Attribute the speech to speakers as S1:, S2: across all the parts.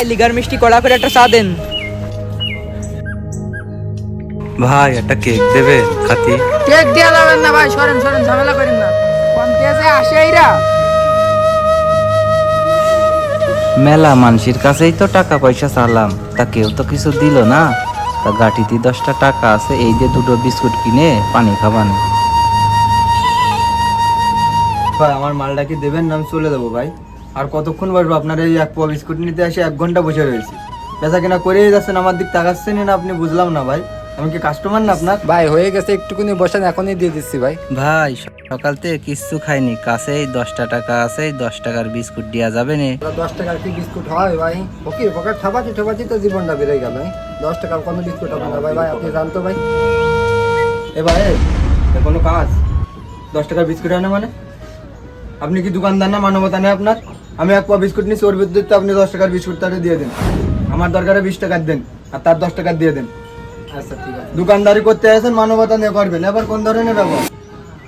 S1: ভাই লিগার মিষ্টি কড়া করে একটা চা দেন।
S2: ভাই একটা কেক দেবে খাতি?
S3: কেক দেওয়া যাবেন না ভাই সরেন সরেন ঝামেলা করেন না। কমতেছে আসে এইরা
S4: মেলা মানুষের কাছেই তো টাকা পয়সা চালাম। তা কেউ তো কিছু দিল না। তা গাঠিতে দশটা টাকা আছে এই যে দুটো বিস্কুট কিনে পানি খাবানি।
S2: ভাই আমার মালটা কি দেবেন না আমি চলে দেবো ভাই? আর কতক্ষণ বসবো? আপনার এই এক পোয়া বিস্কুট নিতে এসে এক ঘণ্টা বসে রয়েছি। বেচা কিনা করেই যাচ্ছেন আমার দিক তাকাচ্ছেন না আপনি বুঝলাম না ভাই। আমি কি কাস্টমার না আপনার?
S5: ভাই হয়ে গেছে একটুকুনি বসেন এখনই দিয়ে দিচ্ছি ভাই।
S4: ভাই সকাল থেকে কিচ্ছু খাইনি কাছেই দশটা টাকা আছে এই দশ টাকার বিস্কুট দেওয়া যাবে না।
S5: দশ টাকার কি বিস্কুট হয় ভাই? ফকির ফকার ঠাবাচি ঠাবাচি তো জীবনটা বেড়ে গেল দশ টাকার কোনো বিস্কুট হবে না ভাই ভাই আপনি জানতো ভাই।
S2: এ ভাই এ কোনো কাজ? দশ টাকার বিস্কুট হয় না মানে? আপনি কি দোকানদার না মানবতা নেই আপনার? আমি এক পোয়া বিস্কুট নিচ্ছি ওর বিদ্যুৎ আপনি দশ টাকার বিস্কুট তারে দিয়ে দেন। আমার দরকারে বিশ টাকার দেন আর তার দশ টাকার দিয়ে দেন।
S5: আচ্ছা ঠিক আছে।
S2: দোকানদারি করতে আসেন মানবতা নিয়ে করবেন। এবার কোন ধরনের ব্যবহার?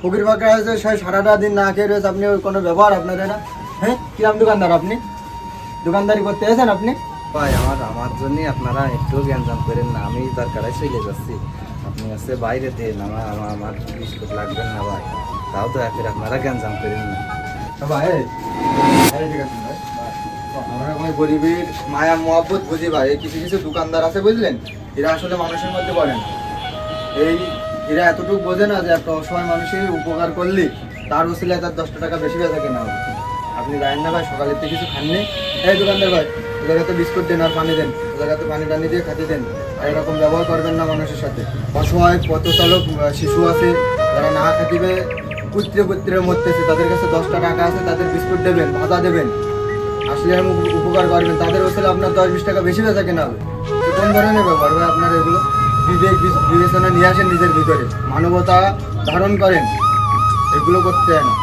S2: ফকির ফাঁকা আছে সে সারাটা দিন না খেয়ে রয়েছে আপনি ওই কোনো ব্যবহার আপনার এটা হ্যাঁ? কিরাম দোকানদার আপনি? দোকানদারি করতে আসেন আপনি?
S4: ভাই আমার আমার জন্য আপনারা একটু জ্ঞানজাম করেন না আমি দরকারে চলে যাচ্ছি। আপনি হচ্ছে বাইরে দেন আমার আমার আমার বিস্কুট লাগবেন না ভাই। তাও তো আপনারা জ্ঞানজাম করেন না।
S2: ভাই গরিবের মায়া মহব্বত বুঝি ভাই। কিছু কিছু দোকানদার আছে বুঝলেন? এরা আসলে মানুষের মধ্যে পড়ে না। এই এরা এতটুকু বোঝে না যে একটা অসহায় মানুষের উপকার করলে তার উচিলায় তার দশটা টাকা বেশি বেচা কেনা হবে আপনি জানেন না ভাই সকালের থেকে কিছু খাননি? এই দোকানদার ভাই ও জায়গাতে বিস্কুট দেন আর পানি দেন। ও জায়গাতে পানি টানি দিয়ে খাতে দেন। আর এরকম ব্যবহার করবেন না মানুষের সাথে। অসহায় পথ চালক আহ, শিশু আছে যারা না খাতিবে পুত্রে মধ্যে মরতেছে। তাদের কাছে দশটা টাকা আছে, তাদের বিস্কুট দেবেন, ভাজা দেবেন। আসলে আমি উপকার করবেন, তাদের ওসলে আপনার দশ বিশ টাকা বেশি বেচা কেনা হবে। কোন ধরনের ব্যাপার ভাই আপনার এগুলো? বিবেক বিবেচনা নিয়ে আসেন নিজের ভিতরে। মানবতা ধারণ করেন, এগুলো করতে হয় না।